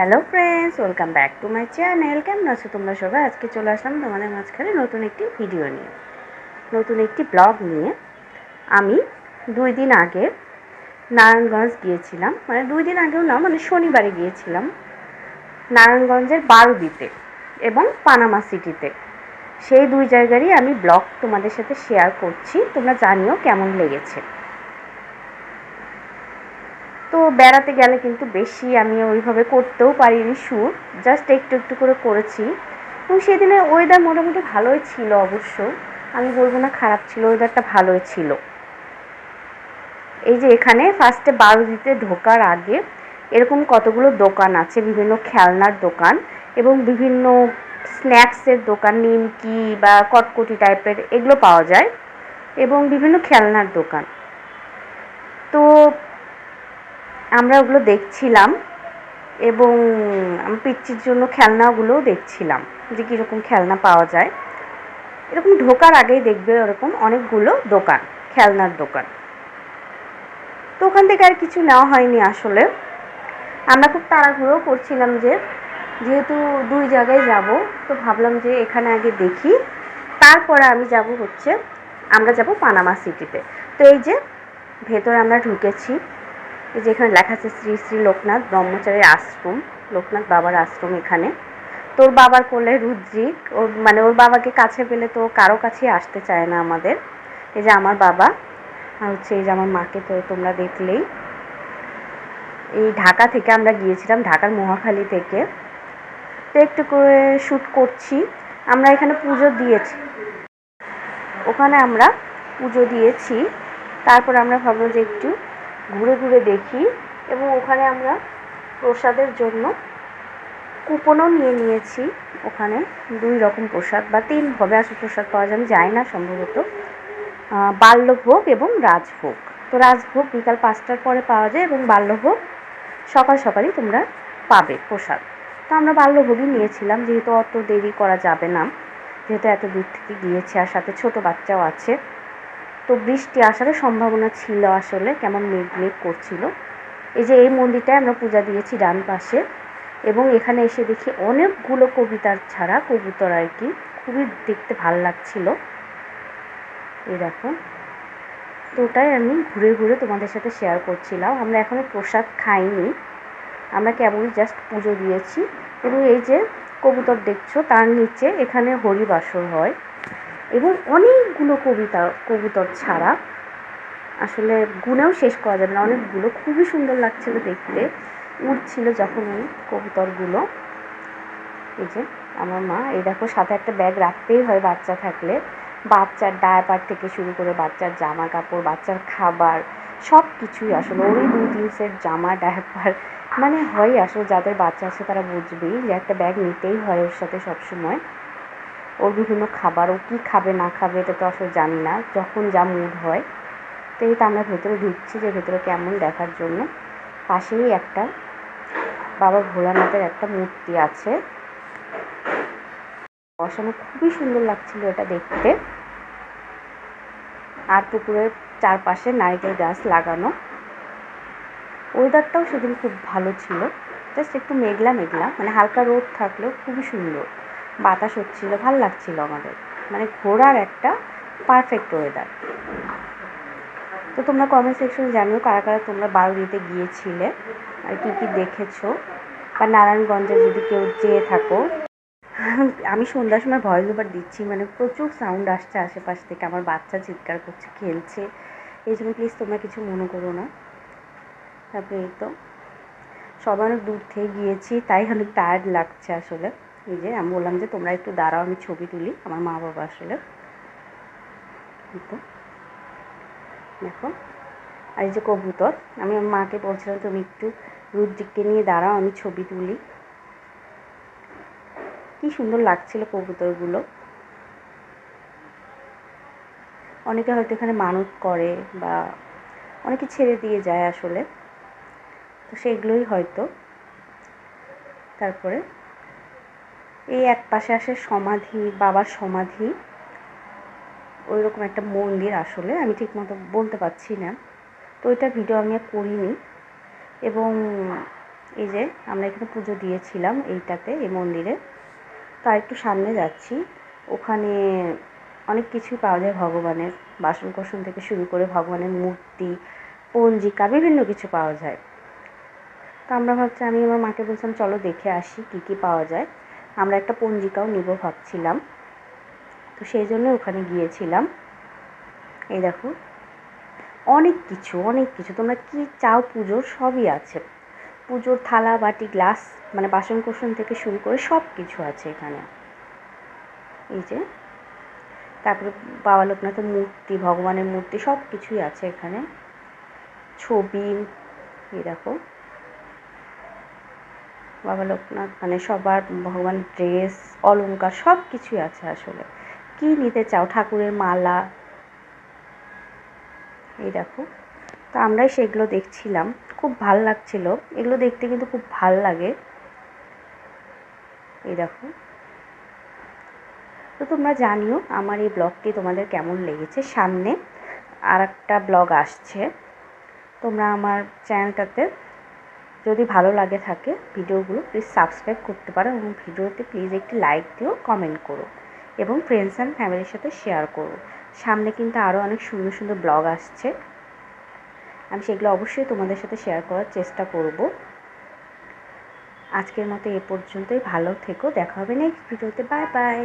Hello friends welcome back to my channel কেমন আছো তোমরা সবাই? আজকে চলে আসলাম তোমাদের মাঝখানে নতুন একটি ভিডিও নিয়ে। নতুন একটি ব্লগ নিয়ে। আমি দুই দিন আগে নারায়ণগঞ্জ গিয়েছিলাম। মানে দুই দিন আগেও না মানে শনিবারে গিয়েছিলাম। নারায়ণগঞ্জের বারুদিতে এবং পানামা সিটিতে। সেই দুই জায়গারই আমি ব্লগ তোমাদের সাথে শেয়ার করছি। তোমরা জানিও কেমন লেগেছে। তো বেড়াতে গেলে কিন্তু বেশি আমি ওইভাবে করতেও পারিনি শ্যুট জাস্ট একটু একটু করে করেছি। এবং সেদিনে ওয়েদার মোটামুটি ভালোই ছিল অবশ্য। আমি বলব না খারাপ ছিল ওয়েদারটা ভালোই ছিল। এই যে এখানে ফার্স্টে বারুদিতে ঢোকার আগে এরকম কতগুলো দোকান আছে, বিভিন্ন খেলনার দোকান এবং বিভিন্ন স্ন্যাক্সের দোকান, নিমকি বা কটকটি টাইপের এগুলো পাওয়া যায় এবং বিভিন্ন খেলনার দোকান। তো আমরা ওগুলো দেখছিলাম এবং পিচ্চির জন্য খেলনাগুলোও দেখছিলাম যে কীরকম খেলনা পাওয়া যায়। এরকম ঢোকার আগেই দেখবে ওরকম অনেকগুলো দোকান, খেলনার দোকান। তো ওখান থেকে আর কিছু নেওয়া হয়নি আসলে। আমরা খুব তাড়াহুড়ো করছিলাম যে, যেহেতু দুই জায়গায় যাব, তো ভাবলাম যে এখানে আগে দেখি। তারপরে আমি যাব হচ্ছে, আমরা যাব পানামা সিটিতে তো এই যে, ভেতরে আমরা ঢুকেছি। এই যে এখানে লেখা আছে শ্রী শ্রী লোকনাথ ব্রহ্মচারীর আশ্রম, লোকনাথ বাবার আশ্রম এখানে। তোর বাবার কোলে রুদ্রিক ওর মানে ওর বাবাকে কাছে পেলে তো কারও কাছেই আসতে চায় না আমাদের। এই যে আমার বাবা, আর হচ্ছে এই যে আমার মাকে তো তোমরা দেখলেই। এই ঢাকা থেকে আমরা গিয়েছিলাম, ঢাকার মহাখালী থেকে। তো একটু করে শ্যুট করছি। আমরা এখানে পুজো দিয়েছি। ওখানে আমরা পুজো দিয়েছি। তারপর আমরা ভাবলাম যে একটু ঘুরে ঘুরে দেখি এবং ওখানে আমরা প্রসাদের জন্য কুপনও নিয়ে নিয়েছি। ওখানে দুই রকম প্রসাদ বা তিন ভাবে আসলে প্রসাদ পাওয়া যায়, আমি যাই না সম্ভবত। বাল্যভোগ এবং রাজভোগ। তো রাজভোগ বিকাল পাঁচটার পরে পাওয়া যায় এবং বাল্যভোগ সকাল সকালই তোমরা পাবে প্রসাদ। তো আমরা বাল্যভোগই নিয়েছিলাম, যেহেতু অত দেরি করা যাবে না, যেহেতু এত দূর থেকে গিয়েছি আর সাথে ছোট বাচ্চাও আছে। তো বৃষ্টি আসারও সম্ভাবনা ছিল আসলে, কেমন মেঘ মেঘ করছিল। এই যে এই মন্দিরটায় আমরা পূজা দিয়েছি ডান পাশে, এবং এখানে এসে দেখি অনেকগুলো কবিতার ছাড়া কবুতর আর কি, খুবই দেখতে ভালো লাগছিল। এই দেখো তো ওটাই আমি ঘুরে ঘুরে তোমাদের সাথে শেয়ার করছিলাম। আমরা এখনও প্রসাদ খাইনি, আমরা কেবলই জাস্ট পুজো দিয়েছি। এবং এই যে কবুতর দেখছ, তার নিচে এখানে হরিবাসর হয়। এবং অনেকগুলো কবিতা, কবুতর ছাড়া আসলে গুনেও শেষ করা যাবে না। অনেকগুলো, খুবই সুন্দর লাগছিল দেখতে। উঠছিল যখন ওই কবুতরগুলো। এই যে আমার মা, এই দেখো, সাথে একটা ব্যাগ রাখতেই হয় বাচ্চা থাকলে। বাচ্চার ডায়াপার থেকে শুরু করে বাচ্চার জামা কাপড় বাচ্চার খাবার সব কিছুই আসলে। ওই দুই তিন সেট জামা, ডায়াপার। মানে হয় আসলে যাদের বাচ্চা আছে তারা বুঝবেই যে একটা ব্যাগ নিতেই হয় ওর সাথে সবসময়। ওর বিভিন্ন খাবার, ও কী খাবে, না খাবে, এটা তো আসলে জানি না, যখন যা মুড হয়। তো এই তো আমরা ভেতরে ঢুকছি যে ভেতরে কেমন দেখার জন্য। পাশেই একটা বাবা ভোলানাথের একটা মূর্তি আছে। বসানো খুবই সুন্দর লাগছিল এটা দেখতে। আর পুকুরের চারপাশে নারিকেল গাছ লাগানো। ওয়েদারটাও সেদিন খুব ভালো ছিল। জাস্ট একটু মেঘলা মেঘলা মানে হালকা রোদ থাকলেও খুবই সুন্দর। বাতাস হচ্ছিল, ভালো লাগছিল আমাদের। মানে ঘোরার একটা পারফেক্ট ওয়েদার তো তোমরা কমেন্ট সেকশনে জানিও কারা কারা তোমরা বারুদিতে গিয়েছিলে আর কী কী দেখেছ। বা নারায়ণগঞ্জে যদি কেউ যেয়ে থাকো। আমি সন্ধ্যার সময় ভয়েস ওভার দিচ্ছি মানে প্রচুর সাউন্ড আসছে আশেপাশ থেকে। আমার বাচ্চা চিৎকার করছে, খেলছে। এই জন্য প্লিজ তোমরা কিছু মনে করো না। তারপরে এই তো। সবাই অনেক দূর থেকে গিয়েছি, তাই অনেক টায়ার্ড লাগছে আসলে। এই যে আমি বললাম যে তোমরা একটু দাঁড়াও, আমি ছবি তুলি, আমার মা বাবা আসলে। দেখো। আর এই যে কবুতর, আমি মাকে বলছিলাম তুমি একটু রুদ্রিককে নিয়ে দাঁড়াও, আমি ছবি তুলি। কি সুন্দর লাগছিল কবুতরগুলো। অনেকে হয়তো এখানে মানত করে বা অনেকে ছেড়ে দিয়ে যায় আসলে। তো সেগুলোই হয়তো। তারপরে এই এক পাশে আসে সমাধি, বাবার সমাধি। ওই রকম একটা মন্দির আসলে, আমি ঠিক মতো বলতে পারছি না। তো ওইটা ভিডিও আমি আর করিনি। এবং এই যে আমরা এখানে পুজো দিয়েছিলাম এইটাতে, এই মন্দিরে। তার একটু সামনে যাচ্ছি। ওখানে অনেক কিছুই পাওয়া যায় ভগবানের। বাসন কোসন থেকে শুরু করে ভগবানের মূর্তি, পঞ্জিকা, বিভিন্ন কিছু পাওয়া যায়। তো আমরা ভাবছি, আমি আমার মাকে বলছিলাম, চলো দেখে আসি কী কী পাওয়া যায়। আমরা একটা পঞ্জিকাও নিব ভাবছিলাম। তো সেই জন্য ওখানে গিয়েছিলাম। এই দেখো, অনেক কিছু অনেক কিছু। তোমরা কি চাও পুজোর? সবই আছে। পুজোর থালা, বাটি, গ্লাস মানে বাসন কোসন থেকে শুরু করে সব কিছু আছে এখানে। এই যে, তারপরে বাবা লোকনাথের মূর্তি, ভগবানের মূর্তি সব কিছুই আছে এখানে। ছবি, এই দেখো। বাবা লোকনাথ মানে সবার, ভগবান ড্রেস, অলংকার সব কিছুই আছে আসলে। কি নিতে চাও? ঠাকুরের মালা। এই দেখো। তো আমরাই সেগুলো দেখছিলাম। খুব ভালো লাগছিল। এগুলো দেখতে কিন্তু খুব ভালো লাগে। এই দেখো। তো তোমরা জানিও আমার এই ব্লগটি তোমাদের কেমন লেগেছে সামনে। আর একটা ব্লগ আসছে। তোমরা আমার চ্যানেলটাতে যদি ভালো লাগে থাকে ভিডিওগুলো প্লিজ সাবস্ক্রাইব করতে পারো এবং ভিডিওতে প্লিজ একটি লাইক দিও কমেন্ট করো এবং ফ্রেন্ডস অ্যান্ড ফ্যামিলির সাথে শেয়ার করো। সামনে কিন্তু আরও অনেক সুন্দর সুন্দর ব্লগ আসছে। আমি সেগুলো অবশ্যই তোমাদের সাথে শেয়ার করার চেষ্টা করব। আজকের মতো এ পর্যন্তই, ভালো থেকো, দেখা হবে নেক্সট ভিডিওতে বাই বাই